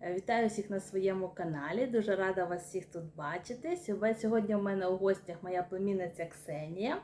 Е, Вітаю всіх на своєму каналі. Дуже рада вас всіх тут бачити. Сьогодні- у мене у гостях моя племінниця Ксенія.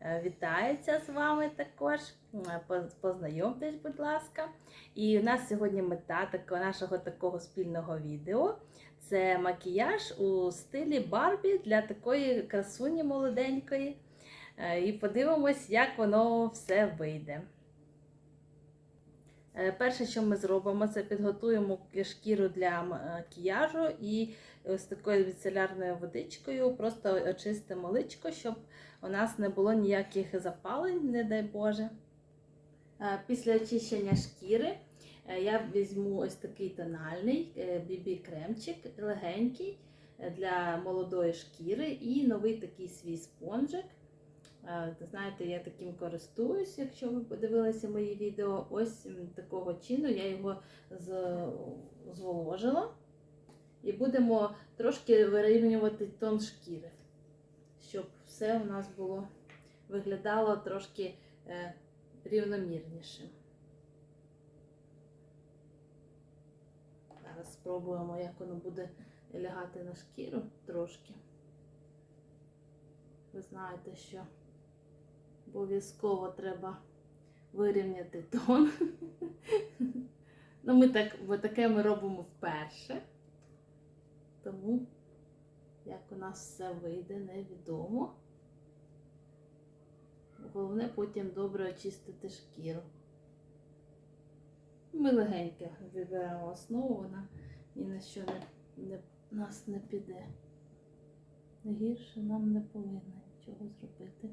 Е, Вітається з вами також. Е, Познайомтесь, будь ласка. І у нас сьогодні мета такого, нашого такого спільного відео. Це макіяж у стилі Барбі для такої красуні молоденької. І подивимось, як воно все вийде. Е, Перше, що ми зробимо, це підготуємо шкіру для макіяжу і з такою міцелярною водичкою просто очистимо личко, щоб у нас не було ніяких запалень, не дай Боже. Е, Після очищення шкіри е, я візьму ось такий тональний BB-кремчик, легенький для молодої шкіри і новий такий свій спонжик. Е, Знаєте, я таким користуюсь, якщо ви подивилися мої відео. Ось такого чину я його зволожила. І будемо трошки вирівнювати тон шкіри, щоб все у нас було виглядало трошки е, рівномірніше. Зараз спробуємо, як воно буде лягати на шкіру трошки. Ви знаєте, що обов'язково треба вирівняти тон. Ну, ми так, бо таке ми робимо вперше. Тому, як у нас все вийде, невідомо. Головне потім добре очистити шкіру. Ми легенько виберемо основу, вона ні на що не, не, нас не піде. Гірше нам не повинна нічого зробити.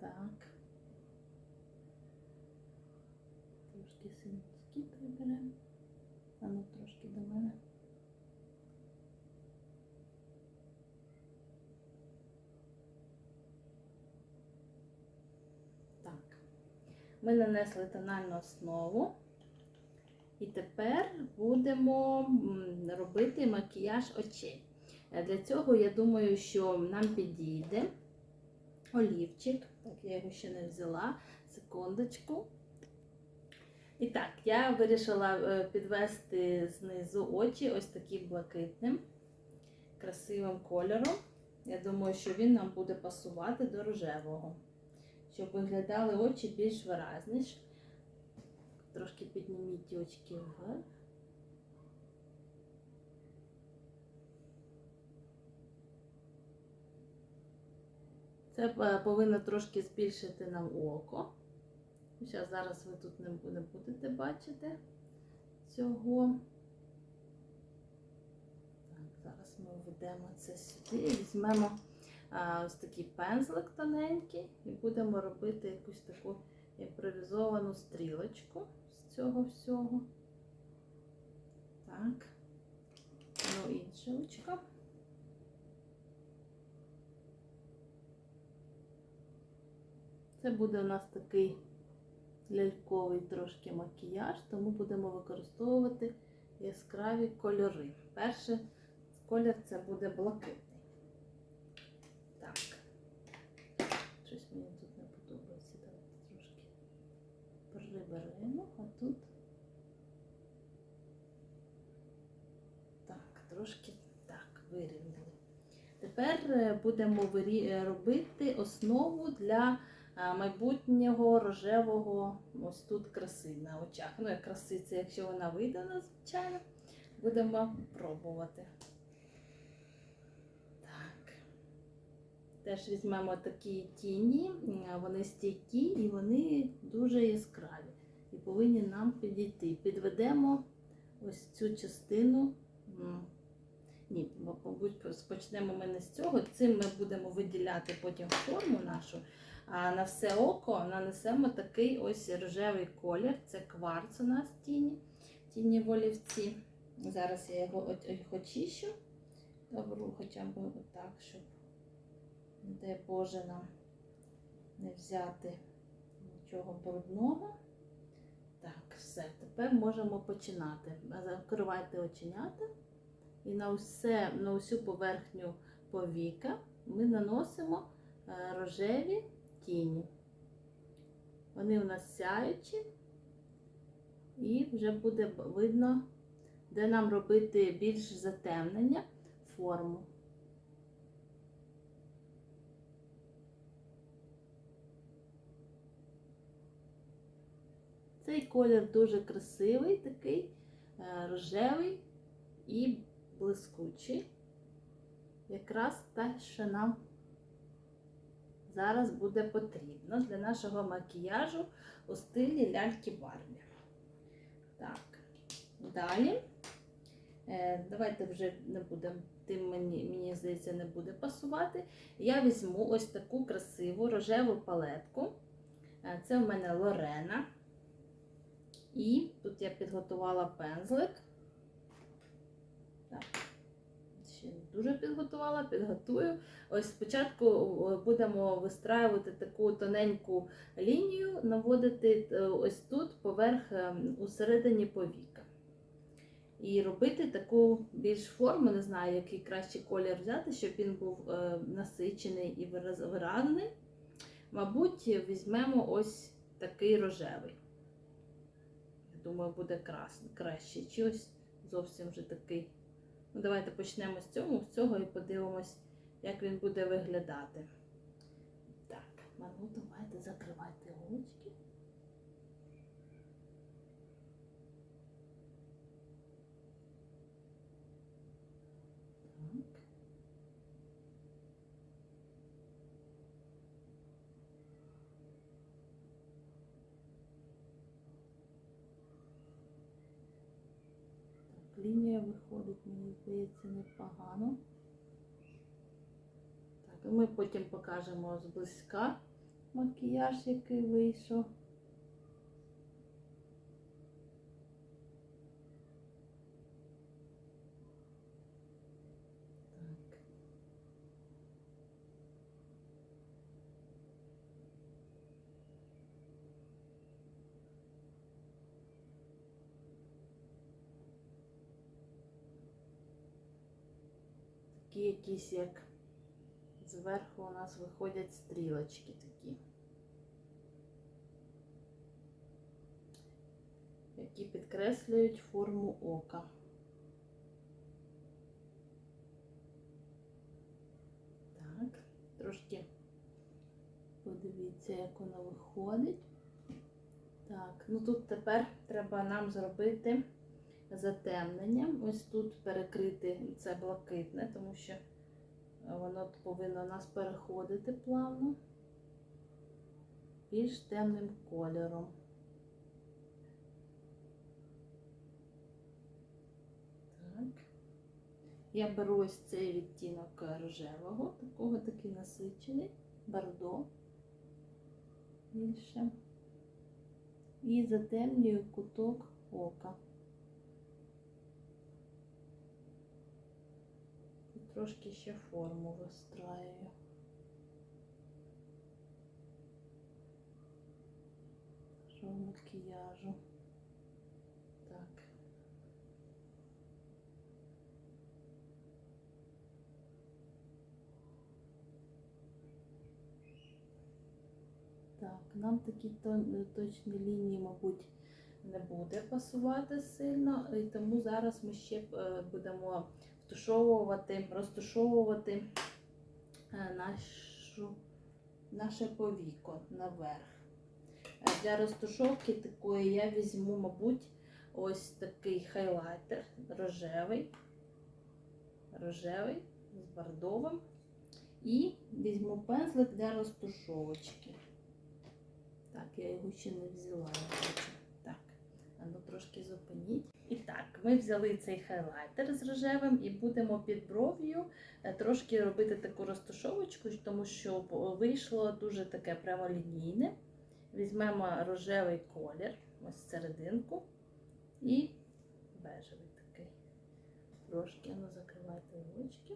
Так. Трошки синські приберемо. А ну трошки до мене. Так. Ми нанесли тональну основу. І тепер будемо робити макіяж очей. Е, Для цього я думаю, що нам підійде олівчик. Так, я його ще не взяла. Секундочку. І так, я вирішила е, підвести знизу очі ось таким блакитним, красивим кольором. Я думаю, що він нам буде пасувати до рожевого, щоб виглядали очі більш виразніше. Трошки підніміть очки вверх. Це е, повинно трошки збільшити нам око. Зараз, зараз ви тут не будете бачити цього. Так, зараз ми введемо це сюди. і Візьмемо а, ось такий пензлик тоненький і будемо робити якусь таку імпровізовану стрілочку з цього всього. Так. Ну, інше очко. Це буде у нас такий ляльковий трошки макіяж, тому будемо використовувати яскраві кольори. Перший колір це буде блакитний. Так. Щось мені тут не подобається. Давайте трошки приберемо, а тут. Так, трошки так, вирівняли. Тепер е, будемо е, робити основу для майбутнього рожевого ось тут краси на очах. Ну, як краси, це якщо вона вийде, звичайно, будемо пробувати. Так. Теж візьмемо такі тіні, вони стійкі і вони дуже яскраві. І повинні нам підійти. Підведемо ось цю частину. Ні, мабуть, почнемо ми не з цього. Цим ми будемо виділяти потім форму нашу. А на все око нанесемо такий ось рожевий колір. Це кварц у нас тіні, тіні волівці. Зараз я його очищу. Добру хоча б отак, щоб, дай Боже, нам не взяти нічого брудного. Так, все, тепер можемо починати. Закривайте оченята. І на, усе, на усю поверхню повіка ми наносимо е, рожеві тіні. Вони у нас сяючі, і вже буде видно, де нам робити більш затемнення форму. Цей колір дуже красивий, такий е, рожевий і блискучий. Якраз те, що нам зараз буде потрібно для нашого макіяжу у стилі ляльки Барбі. Так, далі. Е, давайте вже не будемо, тим мені, мені здається, не буде пасувати. Я візьму ось таку красиву рожеву палетку. Е, Це в мене Лорена. І тут я підготувала пензлик. Так, ще не дуже підготувала, підготую. Ось спочатку будемо вистраювати таку тоненьку лінію, наводити е, ось тут поверх е, у середині повіка. І робити таку більш форму, не знаю, який кращий колір взяти, щоб він був е, насичений і вираз- виразний. Мабуть, візьмемо ось такий рожевий. Думаю, буде крас, краще. Чи ось зовсім вже такий. Ну, давайте почнемо з цього, з цього і подивимось, як він буде виглядати. Так, ну давайте закривайте очки. Так. Так, лінія виходить, мені здається, непогано. Так, ми потім покажемо зблизька макіяж, який вийшов. Такі якісь як зверху у нас виходять стрілочки такі. Які підкреслюють форму ока. Так, трошки подивіться, як воно виходить. Так, ну тут тепер треба нам зробити затемнення. Ось тут перекрити це блакитне, тому що воно повинно нас переходити плавно більш темним кольором. Так. Я беру ось цей відтінок рожевого, такого такий насичений, бордо більше. І затемнюю куток ока. Трошки ще форму вистраюю. Що макіяжу. Так. Так, нам такі точні лінії, мабуть, не буде пасувати сильно, і тому зараз ми ще е, будемо втушовувати, розтушовувати е, нашу, наше повіко наверх. Е, Для розтушовки такої я візьму, мабуть, ось такий хайлайтер рожевий, рожевий з бордовим. І візьму пензлик для розтушовочки. Так, я його ще не взяла. Так, а ну трошки зупиніть. І так, ми взяли цей хайлайтер з рожевим і будемо під бров'ю е, трошки робити таку розташовочку, тому що вийшло дуже таке прямолінійне. Візьмемо рожевий колір, ось серединку, і бежевий такий. Трошки, ну закривайте очки.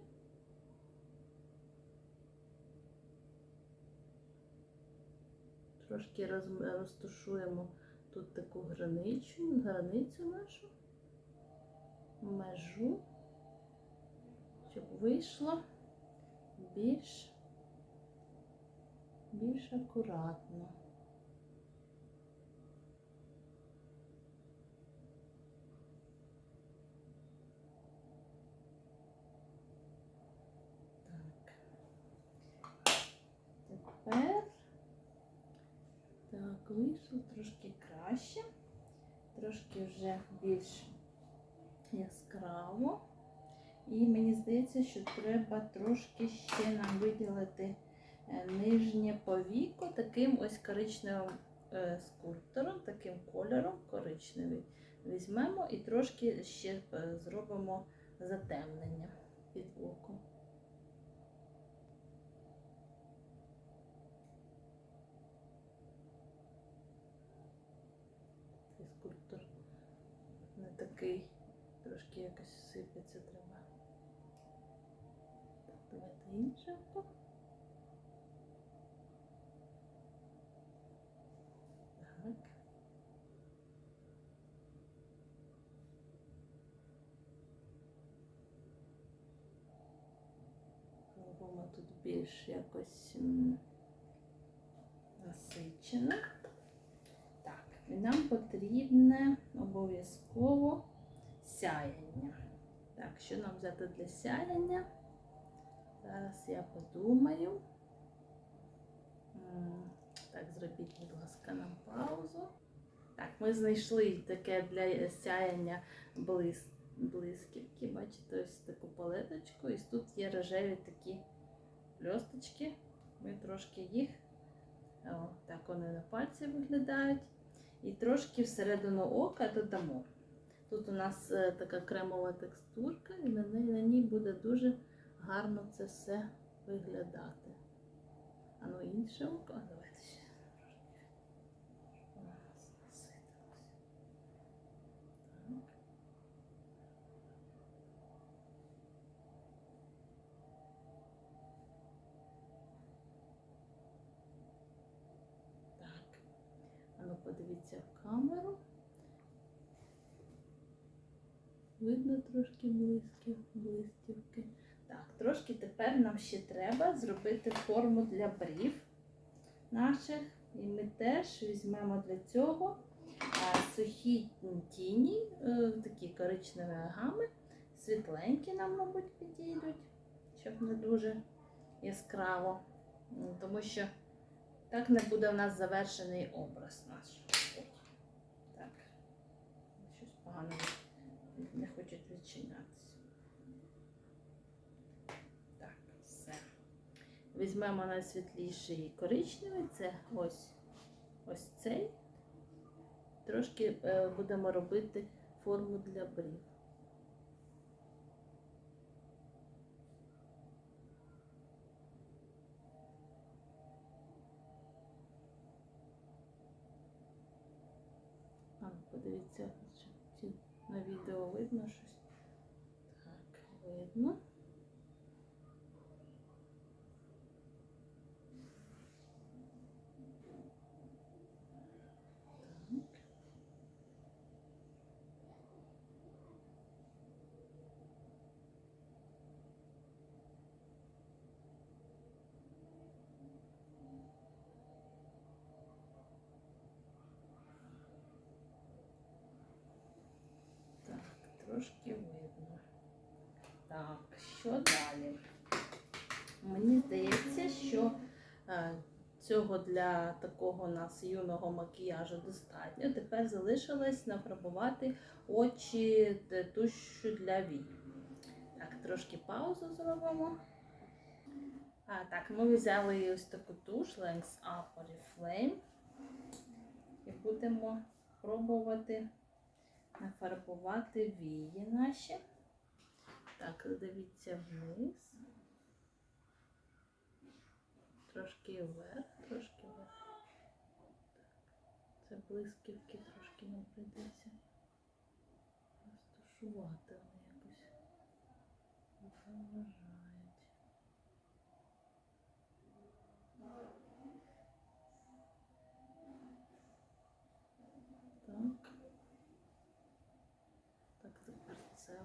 Трошки роз- розташуємо тут таку граничу, границю нашу, межу, щоб вийшло більш, більш акуратно. Так, тепер так, вийшло трошки краще, трошки вже більш яскраво. І мені здається, що треба трошки ще нам виділити е, нижнє повіко таким ось коричневим е, скульптором, таким кольором коричневий. Візьмемо і трошки ще е, зробимо затемнення під оком. Цей скульптор не такий, трошки якось сипеться треба. Так, давайте інше око. Так. Робимо тут більш якось м, насичено. Так, і нам потрібне обов'язково сяяння. Так, що нам взяти для сяяння? Зараз я подумаю. Так, зробіть, будь ласка, нам паузу. Так, ми знайшли таке для сяяння блис, блискітки. Бачите, ось таку палеточку. І тут є рожеві такі бльосточки. Ми трошки їх, о, так вони на пальці виглядають. І трошки всередину ока додамо. Тут у нас е, така кремова текстурка, і на ній буде дуже гарно це все виглядати. А ну інше око, давайте ще. Ну подивіться в камеру. Видно трошки блисків, блистівки. Так, трошки тепер нам ще треба зробити форму для брів наших. І ми теж візьмемо для цього сухі тіні, е, такі коричневі гами, світленькі нам, мабуть, підійдуть, щоб не дуже яскраво. Тому що так не буде в нас завершений образ наш. Так, щось погано не хочуть відчинятися. Так, все. Візьмемо найсвітліший коричневий, це ось ось цей. Трошки е, будемо робити форму для брів. А, подивіться, на відео видно щось. Так, видно. Так. Так, трошки видно. Так, що далі? Мені здається, що е, цього для такого нас юного макіяжу достатньо. Тепер залишилось нафарбувати очі т- для вій. Так, трошки паузу зробимо. А, так, ми взяли ось таку туш Lens Up Oriflame і будемо пробувати нафарбувати вії наші. Так, дивіться вниз. Трошки вверх, трошки вверх. Так. Це блисківки трошки нам прийдеться розташувати вони якось заважають. Так. Так, тепер це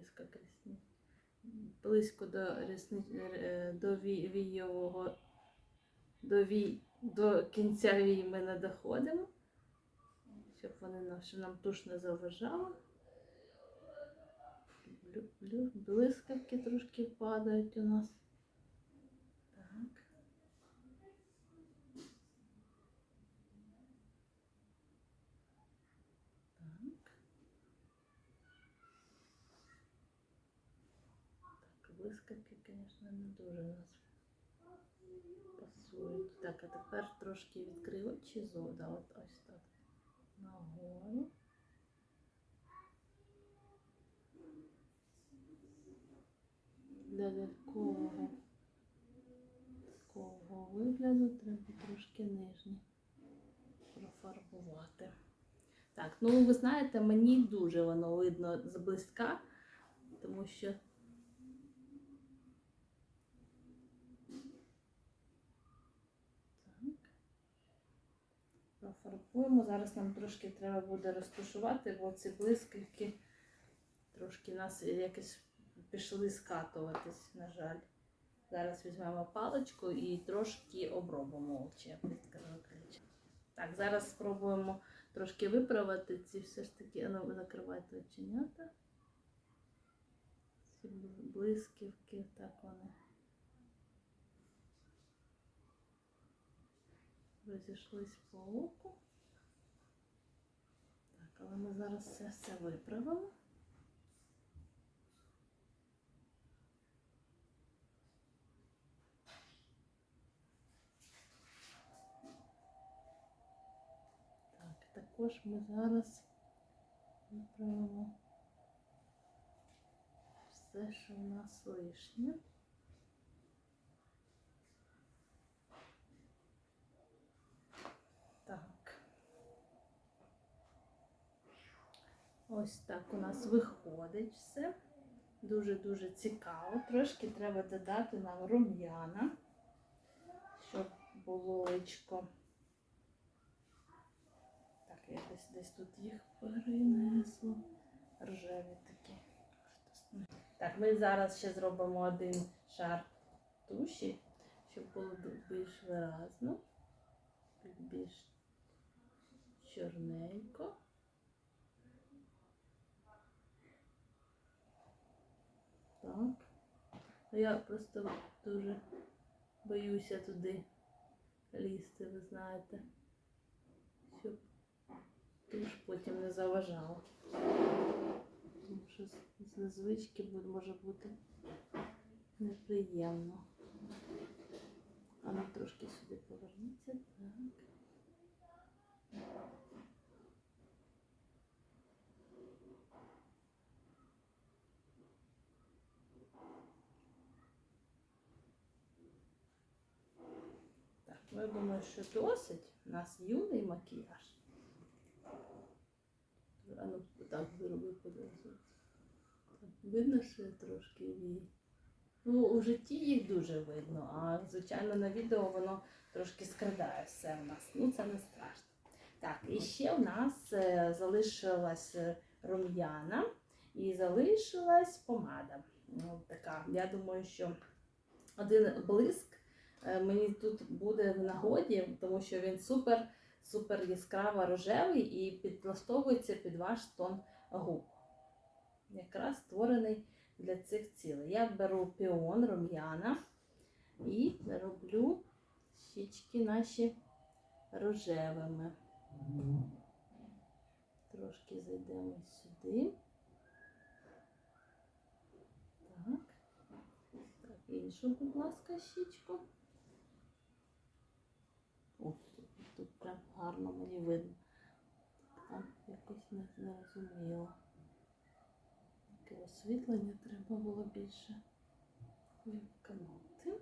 близько к. Близько до рісни, до війового, до, вій, до кінця вій ми не доходимо, щоб вони нам, щоб нам туш не блю- Блискавки трошки падають у нас. Так. Так. Так, звісно, не дуже нас пасують. Так, а тепер трошки відкрию очі зода. От ось так. Нагору. Для лялькового такого вигляду треба трошки нижні профарбувати. Так, ну ви знаєте, мені дуже воно видно зблизька, тому що так. Профарбуємо. Зараз нам трошки треба буде розташувати, бо ці блискавки трошки нас якось пішли скатуватись, на жаль. Зараз візьмемо паличку і трошки обробимо очі. Так, зараз спробуємо трошки виправити ці все ж таки, ну, оченята. Ці бл- блисківки, так вони розійшлись по оку. Так, але ми зараз це все виправимо. Так, також ми зараз виправимо все, що в нас лишнє. Так. Ось так у нас виходить все. Дуже-дуже цікаво. Трошки треба додати нам рум'яна, щоб було личко. Так, я десь, десь тут їх перенесло. Ржеві такі. Так, ми зараз ще зробимо один шар туші, щоб було більш виразно, більш чорненько. Так. Я просто дуже боюся туди лізти, ви знаєте, щоб туш потім не заважала. Тому що з незвички може бути неприємно. А ну трошки сюди поверніться. Так. Я думаю, що досить. У нас юний макіяж. А ну так зроби подивися. Видно, що трошки вії. Ну, у житті їх дуже видно, а звичайно на відео воно трошки скрадає все в нас. Ну, це не страшно. Так, і ще у нас е, залишилась рум'яна і залишилась помада. Ну, така. Я думаю, що один блиск мені тут буде в нагоді, тому що він супер, супер яскраво рожевий і підлаштовується під ваш тон губ. Якраз створений для цих цілей. Я беру піон рум'яна і роблю щічки наші рожевими. Трошки зайдемо сюди. Так. Так, іншу, будь ласка, щічку. О, тут, прям гарно мені видно. Там якось не, не розуміло. Таке освітлення треба було більше вимкнути.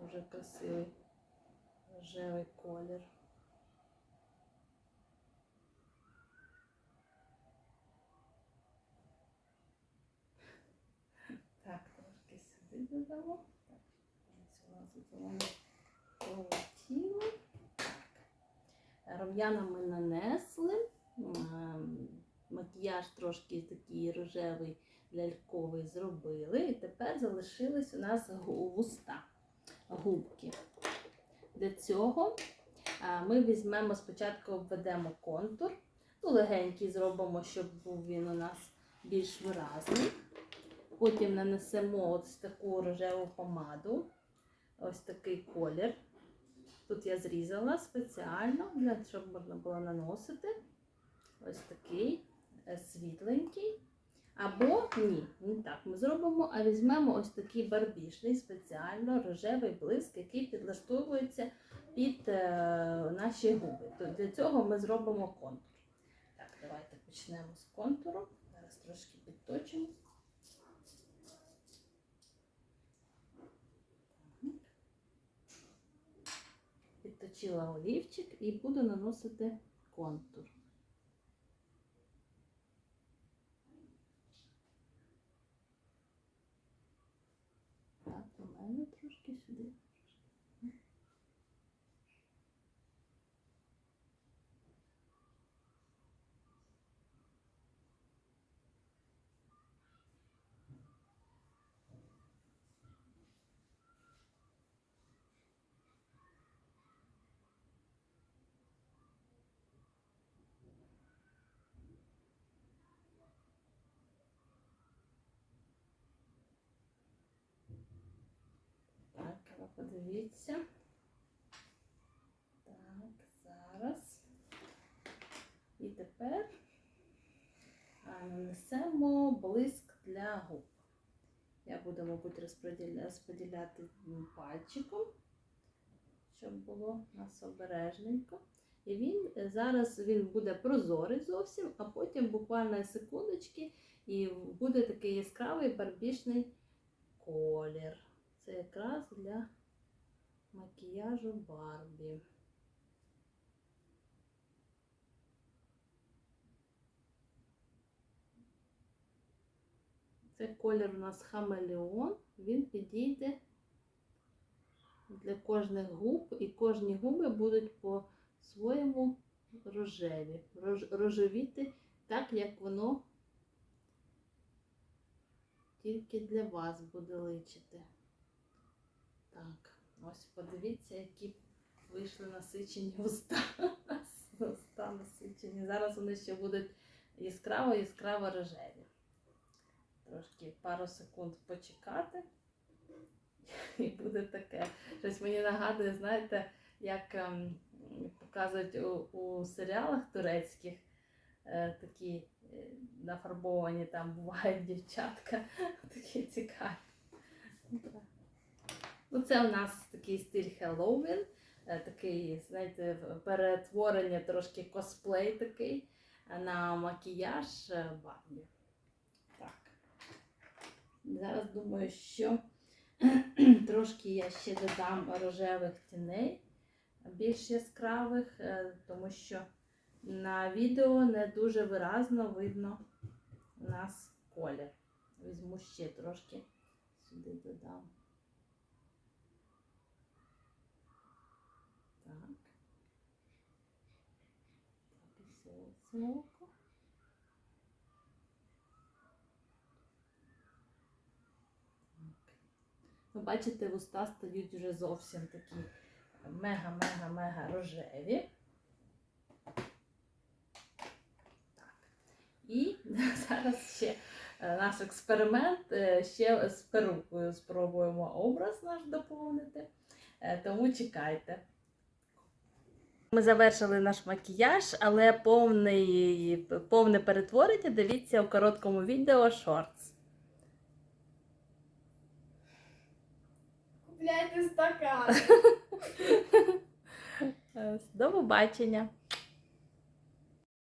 Дуже красивий рожевий колір. Так, трошки сюди додамо. Так, ось у нас тут воно полетіло. Рум'яна ми нанесли. Ем, Макіяж трошки такий рожевий ляльковий зробили. І тепер залишились у нас вуста, губки. Для цього ми візьмемо спочатку обведемо контур. Ну, легенький зробимо, щоб був він у нас більш виразний. Потім нанесемо ось таку рожеву помаду, ось такий колір. Тут я зрізала спеціально, для, щоб можна було наносити. Ось такий е, світленький. Або ні, не так ми зробимо, а візьмемо ось такий барбішний, спеціально рожевий блиск, який підлаштовується під е, наші губи. То для цього ми зробимо контур. Так, давайте почнемо з контуру. Зараз трошки підточимо. Так. Підточила олівчик і буду наносити контур. Так, у мене трошки сюди. Так, а ви подивіться. Так, зараз. І тепер нанесемо блиск для губ. Я буду, мабуть, розподіля- розподіляти пальчиком, щоб було нас обережненько. І він е, зараз він буде прозорий зовсім, а потім буквально секундочки, і буде такий яскравий барбішний колір. Це якраз для макіяжу Барбі. Це колір у нас хамелеон. Він підійде для кожних губ, і кожні губи будуть по-своєму рожеві. Рож, рожевіти так, як воно тільки для вас буде личити. Так, ось подивіться, які вийшли насичені уста. Уста насичені. Зараз вони ще будуть яскраво, яскраво рожеві. Трошки пару секунд почекати. І буде таке. Щось мені нагадує, знаєте, як ем, показують у, у серіалах турецьких е, такі е, нафарбовані там бувають дівчатка. Такі цікаві. Ну, це у нас такий стиль Хеллоуін, такий, знаєте, перетворення трошки косплей такий е, на макіяж е, Барбі. Так. Зараз думаю, що трошки я ще додам рожевих тіней більш яскравих, е, тому що на відео не дуже виразно видно у нас колір. Візьму ще трошки сюди додам. Так. Так. Ви бачите, вуста стають вже зовсім такі мега-мега-мега рожеві. Так. І зараз ще е, наш експеримент. е, Ще з перукою спробуємо образ наш доповнити. Е, Тому чекайте. Ми завершили наш макіяж, але повний, повне перетворення дивіться у короткому відео шортс. Купляйте стакан. До побачення!